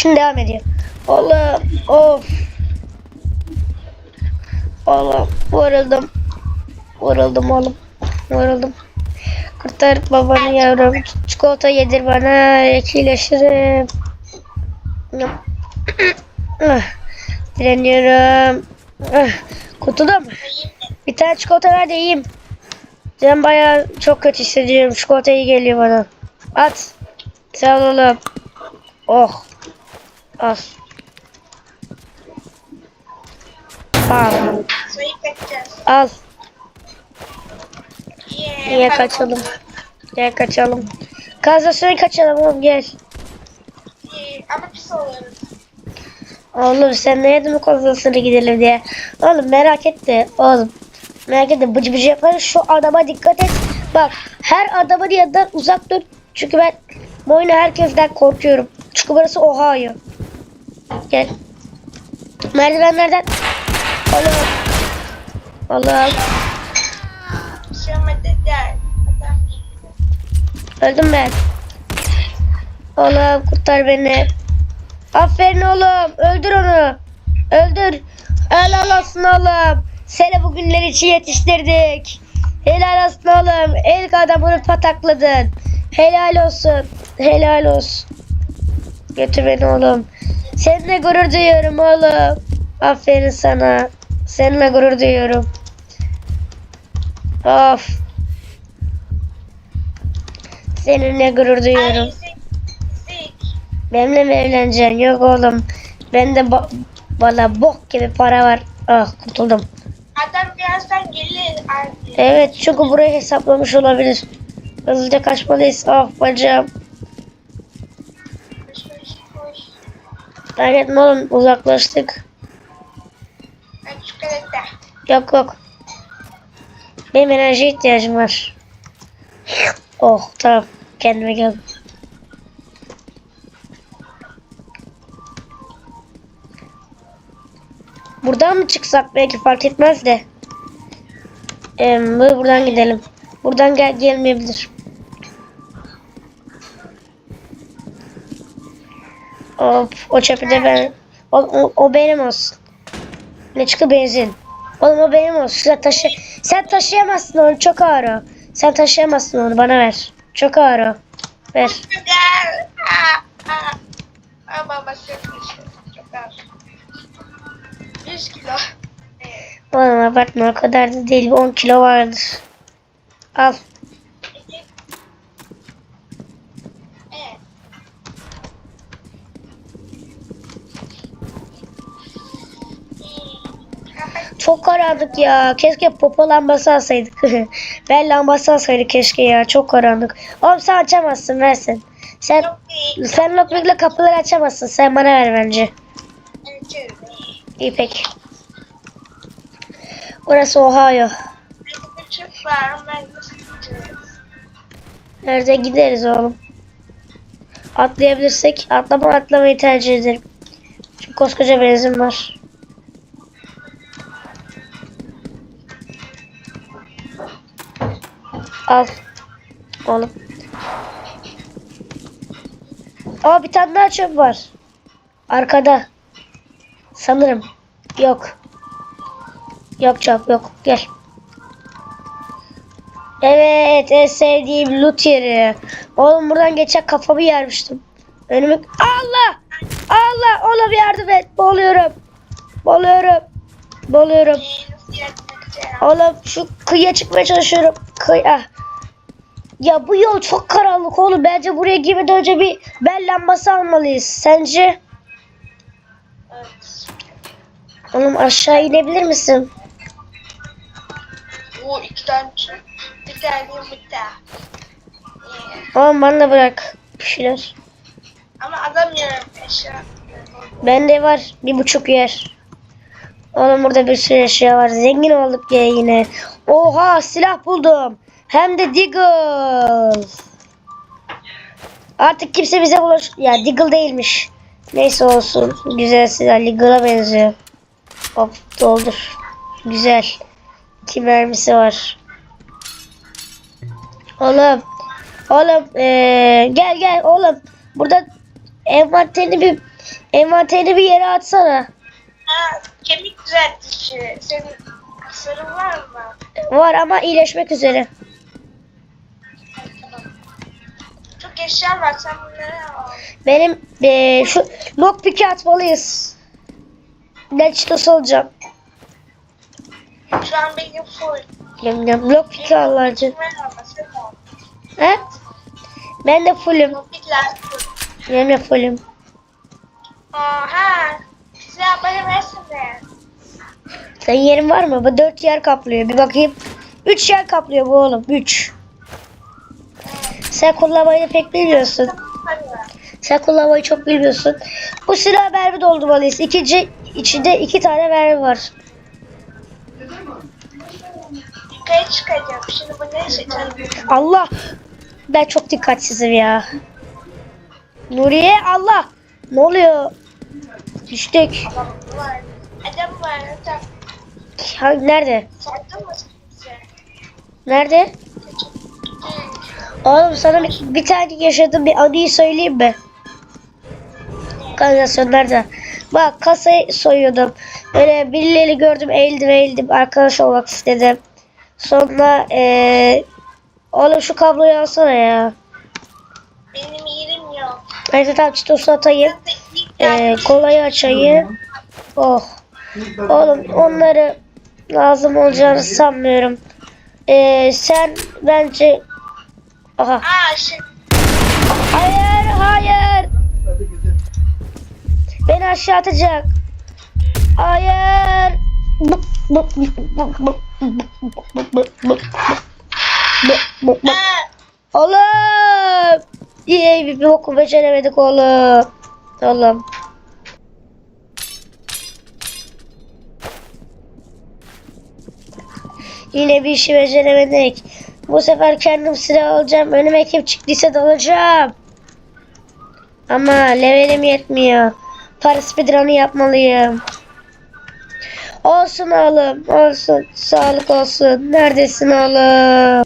Şimdi devam ediyor. Oğlum of. Oğlum vuruldum. Vuruldum oğlum. Vuruldum. Kurtar babanı yavrum. Çikolata yedir bana. iyileşirim. Ah, Direniyorum. Ah, Kurtuldum. Bir tane çikolata ver de yiyeyim. Ben bayağı çok kötü hissediyorum. Çikolata iyi geliyor bana. At. Sağ ol oğlum. Oh. Kaçacağız. Al. Yeah, Niye kaçalım? Gel kaçalım. Kanalizasyona kaçalım oğlum gel. Ama pis oluyoruz. Oğlum sen ne yedin mi kanalizasyona gidelim diye. Oğlum merak etme oğlum. Merak etme bıcı bıcı yaparız. Şu adama dikkat et. Bak her adamın yanından uzak dur. Çünkü ben bu oyunu herkesten korkuyorum. Çünkü burası Ohio. Gel. Merdivenlerden. Oğlum. Oğlum. Öldüm ben. Oğlum kurtar beni. Aferin oğlum. Öldür onu. Öldür. Helal olsun oğlum. Seni bugünler için yetiştirdik. Helal olsun oğlum. İlk adamını patakladın. Helal olsun. Helal olsun. Götür beni oğlum. Seninle gurur duyuyorum oğlum. Aferin sana. Seninle gurur duyuyorum. Of. Seninle gurur Ay, duyuyorum. Zik. Zik. Benimle mi evleneceksin? Yok oğlum. Bende ba- bana bok gibi para var. Ah kurtuldum. Adam birazdan gelir. Evet çünkü burayı hesaplamış olabilir. Hızlıca kaçmalıyız. Ah bacağım. Merak etme oğlum uzaklaştık. Yok yok. Benim enerjiye ihtiyacım var. Oh tamam. Kendime geldim. Buradan mı çıksak belki fark etmez de. Ee, bu- buradan gidelim. Buradan gel gelmeyebilir. Hop, o çöpü de ben. O, o, o benim olsun. Ne çıktı benzin. Oğlum o benim olsun. Sen, taşı sen taşıyamazsın onu çok ağır o. Sen taşıyamazsın onu bana ver. Çok ağır o. Ver. Gel. Aa, aa. Ama bak çok güzel. Çok az. 100 kilo. Oğlum abartma o kadar da değil. 10 kilo vardır. Al. Çok karanlık ya. Keşke popo lambası alsaydık. ben lambası alsaydık keşke ya. Çok karanlık. Oğlum sen açamazsın versin. Sen iyi. sen lokmikle kapıları açamazsın. Sen bana ver bence. İyi. Peki. Orası Ohio. Nerede gideriz oğlum? Atlayabilirsek atlama atlamayı tercih ederim. Çünkü koskoca benzin var. Al. Oğlum. Aa bir tane daha çöp var. Arkada. Sanırım. Yok. Yok çöp yok. Gel. Evet en sevdiğim loot yeri. Oğlum buradan geçen kafamı yermiştim. Önümü... Allah! Allah! Oğlum yardım et. Boğuluyorum. Boğuluyorum. Boğuluyorum. Oğlum şu kıyıya çıkmaya çalışıyorum. Kıy ah. Ya bu yol çok karanlık oğlum. Bence buraya girmeden önce bir bel lambası almalıyız. Sence? Evet. Oğlum aşağı inebilir misin? O iki tane. Bir tane yumurta. Yeah. Oğlum bana bırak bir şeyler. Ama adam yarım eşya. Bende var bir buçuk yer. Oğlum burada bir sürü eşya var. Zengin olduk ya yine. Oha silah buldum. Hem de Deagle. Artık kimse bize bulaş... Ya Deagle değilmiş. Neyse olsun. Güzel silah. Deagle'a benziyor. Hop doldur. Güzel. İki mermisi var. Oğlum. Oğlum. eee, gel gel oğlum. Burada envanterini bir Envanterini bir yere atsana. Ha, kemik düzeltici. Senin sırrın var mı? Var ama iyileşmek üzere. Eşya var. Sen bunları al. Benim eee, şu lockpick'i atmalıyız. Ben çitosu alacağım. Şu an benim full. Yem yem. Lockpick'i al al. He? Ben de fullüm. Benim de fullüm. Oha. Size bana versene. Senin yerin var mı? Bu dört yer kaplıyor. Bir bakayım. Üç yer kaplıyor bu oğlum. Üç. Sen kullanmayı pek bilmiyorsun. Sen kullanmayı çok bilmiyorsun. Bu silah mermi doldurmalıyız. İkinci içinde iki tane mermi var. Yukarı çıkacağım. Şimdi bu ne seçelim? Allah. Ben çok dikkatsizim ya. Nuriye Allah. Ne oluyor? Düştük. Adam var. Adam var. Adam. Ha, nerede? Nerede? Oğlum sana bir, bir tane yaşadığım bir anıyı söyleyeyim mi? Kanalizasyon nerede? Bak kasayı soyuyordum. Böyle birileri gördüm eğildim eğildim. Arkadaş olmak istedim. Sonra eee oğlum şu kabloyu alsana ya. Benim yerim yok. Neyse tamam çitosu atayım. Geldim. kolayı açayım. Oh. Oğlum onları lazım olacağını sanmıyorum. Eee sen bence... Aha. Aa. Hayır hayır. Beni aşağı atacak. Hayır. Oğlum. Diye bir boku beceremedik oğlum. Oğlum. Yine bir işi beceremedik. Bu sefer kendim silah alacağım. Önüme kim çıktıysa dalacağım. Ama levelim yetmiyor. Para speedrun'ı yapmalıyım. Olsun oğlum. Olsun. Sağlık olsun. Neredesin oğlum?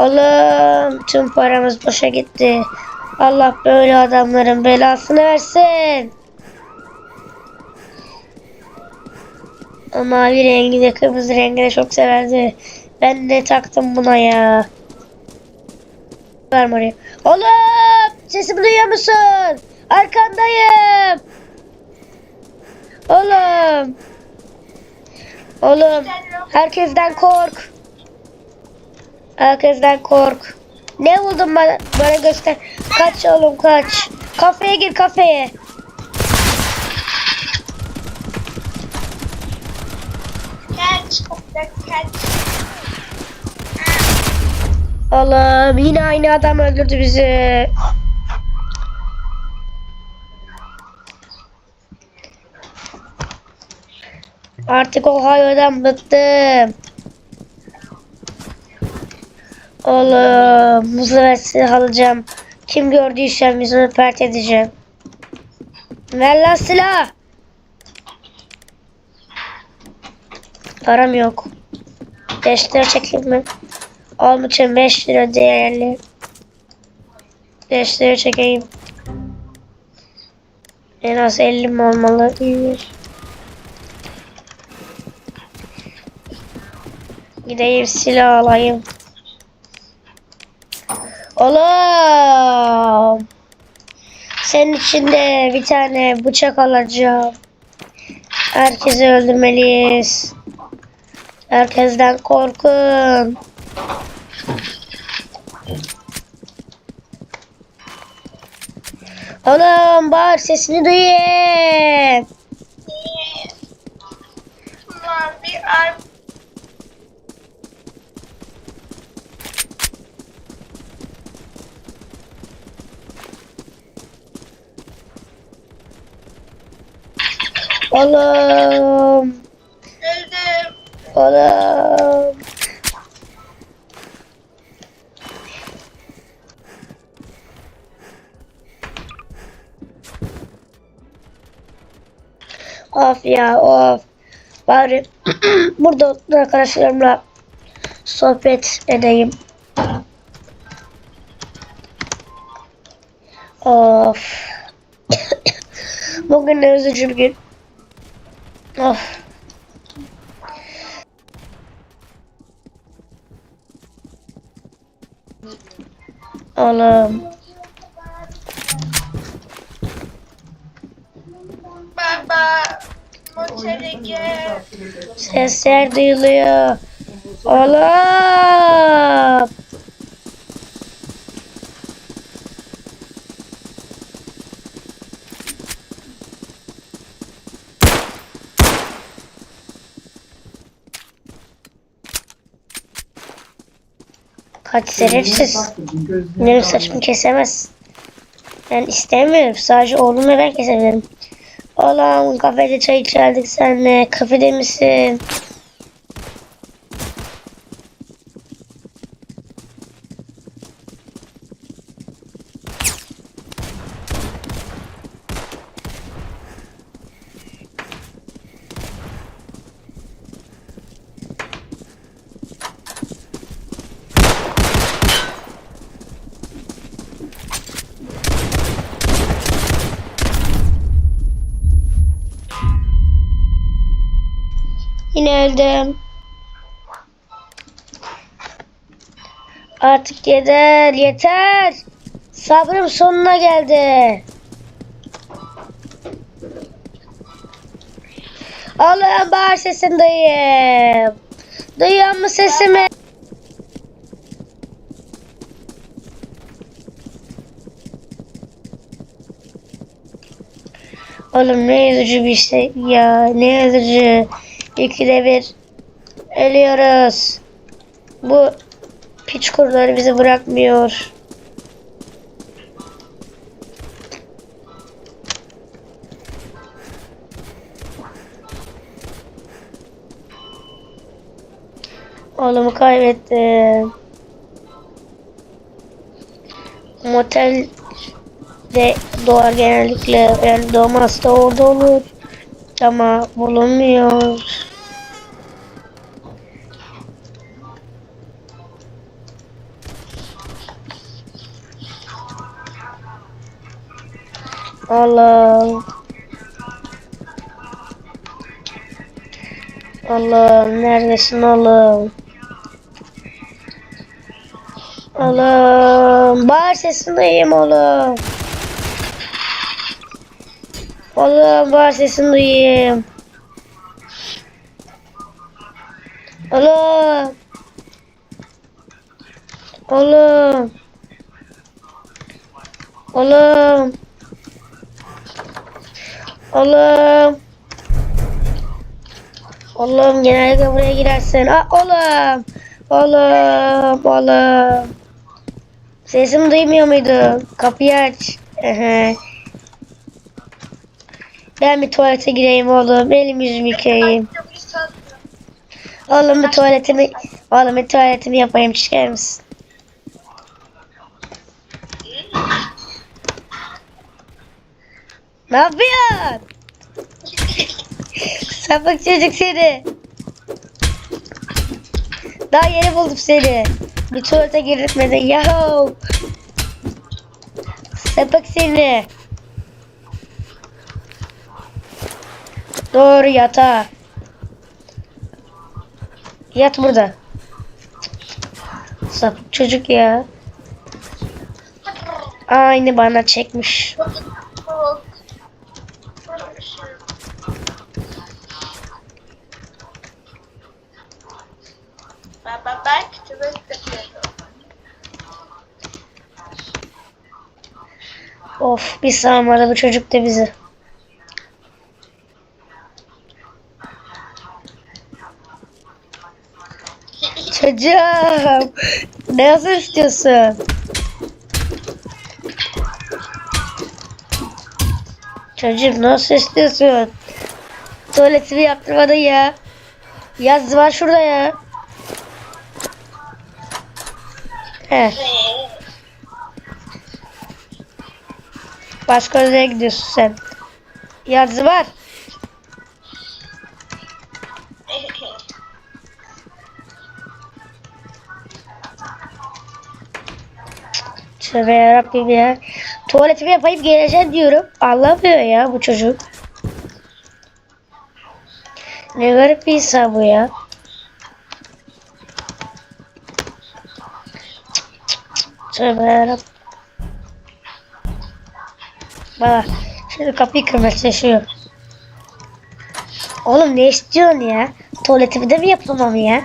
Oğlum tüm paramız boşa gitti. Allah böyle adamların belasını versin. O mavi rengi de kırmızı rengi de çok severdi. Ben de taktım buna ya. Ver oraya. Oğlum sesimi duyuyor musun? Arkandayım. Oğlum. Oğlum herkesten kork. Herkesten kork. Ne buldun bana, bana göster. Kaç oğlum kaç. Kafeye gir kafeye. Kaç. Kaç. Oğlum yine aynı adam öldürdü bizi. Artık Ohio'dan bıktım. Oğlum muzlu ve silah alacağım. Kim gördüyse yüzünü pert edeceğim. Ver lan silah. Param yok. 5 lira çekeyim mi? Alım için 5 lira değerli. 5 lira çekeyim. En az 50 mi olmalı? İyi. Gideyim silah alayım. Oğlum. Senin için de bir tane bıçak alacağım. Herkesi öldürmeliyiz. Herkesten korkun. Oğlum bağır sesini duyayım. Mavi ar Oğlum. öldüm. Oğlum. Of ya of. Bari burada arkadaşlarımla sohbet edeyim. Of. Bugün ne üzücü bir gün. Of. Oğlum. Baba. Montele gel. Sesler duyuluyor. Oğlum. Kaç şerefsiz. Benim saçımı kesemez. Ben istemiyorum. Sadece oğlum ve ben kesebilirim. Oğlum kafede çay içerdik senle. Kafede misin? Öldüm. Artık yeter, yeter. Sabrım sonuna geldi. Allah'ım bağır sesin dayım. Duyuyor mu sesimi? Oğlum ne üzücü bir şey ya. Ne üzücü. İkide bir ölüyoruz. Bu piç kuruları bizi bırakmıyor. Oğlumu kaybettim. Motel de doğar genellikle yani doğmaz da orada olur. Ama bulunmuyor. Allah. Allah'ım neredesin oğlum? Oğlum bağır sesini duyayım oğlum. Oğlum bağır sesini duyayım. Oğlum. Oğlum. Oğlum. Oğlum. Oğlum genellikle buraya girersin. Aa, oğlum. Oğlum. Oğlum. Sesimi duymuyor muydun? Kapıyı aç. Ben bir tuvalete gireyim oğlum. Elimi yüzümü yıkayayım. Oğlum bir tuvaletimi oğlum bir tuvaletimi yapayım çıkar mısın? Ne yapıyorsun? Sapık çocuk seni. Daha yeni buldum seni. Bir tuvalete girmeden yahu. Sapık seni. Doğru yatağa. Yat burada. Sapık çocuk ya. Aynı bana çekmiş. Baba bak çubuk takıyorum. Of bir sağmadı bu çocuk da bizi. Çocuğum. Ne yazı istiyorsun? Çocuğum nasıl istiyorsun? Tuvaletini yaptırmadın ya. Yaz var şurada ya. He. Başka odaya gidiyorsun sen. Yazı var. Tövbe yarabbim ya. Tuvaletimi yapayım geleceğim diyorum. Anlamıyor ya bu çocuk. Ne garip bir insan bu ya. Tövbe yarabbim. Bak şimdi kapıyı kırmızılaşıyor. Oğlum ne istiyorsun ya? Tuvaletimi de mi yapamam ya?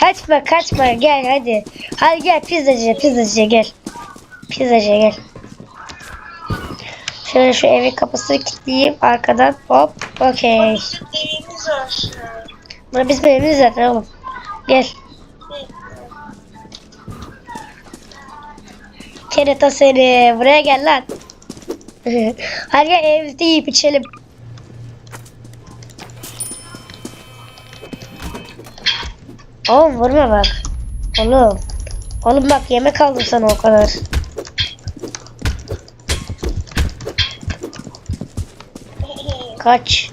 Kaçma kaçma gel hadi. Hadi gel pizzacıya pizzacıya gel. Pizzacıya gel. Şöyle şu evin kapısını kilitleyeyim arkadan hop okey. Burası bizim evimiz zaten oğlum. Gel. Kereta seni buraya gel lan. Hadi gel evde yiyip içelim. Oğlum vurma bak. Oğlum. Oğlum bak yemek aldım sana o kadar. Kaç.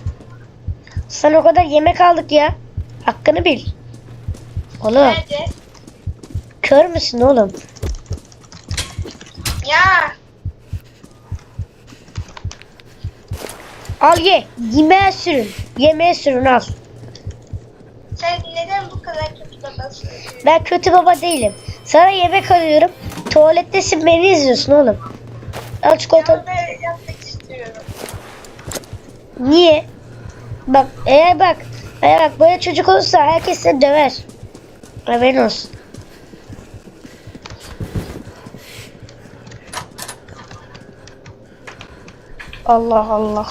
Sana o kadar yemek aldık ya. Hakkını bil. Oğlum Nerede? kör müsün oğlum? Ya. Al ye. Yemeğe sürün. Yemeğe sürün al. Sen neden bu kadar kötü babasın? Ben kötü baba değilim. Sana yemek alıyorum. Tuvalettesin beni izliyorsun oğlum. Al çikolata. Ben yapmak istiyorum. Niye? Bak eğer bak eğer bak böyle çocuk olursa herkes seni döver. Haberin olsun. Allah Allah.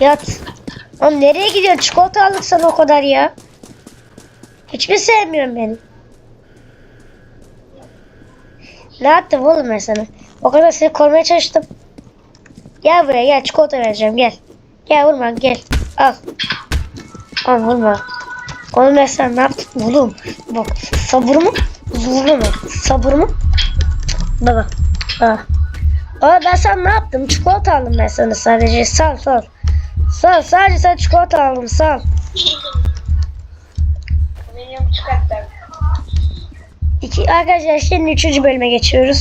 Yat. Oğlum nereye gidiyorsun? Çikolata aldık sana o kadar ya. Hiç mi sevmiyorsun beni? Ne yaptım oğlum ben sana? O kadar seni korumaya çalıştım. Gel buraya gel çikolata vereceğim gel. Gel vurma gel. Al. Al vurma. Oğlum ben sana ne yaptım oğlum? Bak sabırımı zorlama. Sabırımı. Baba. Baba. Aa ben sana ne yaptım? Çikolata aldım ben sana sadece. Sal sal. Sal sadece sen çikolata aldım sal. Benim çıkartlarım. İki, arkadaşlar şimdi üçüncü bölüme geçiyoruz.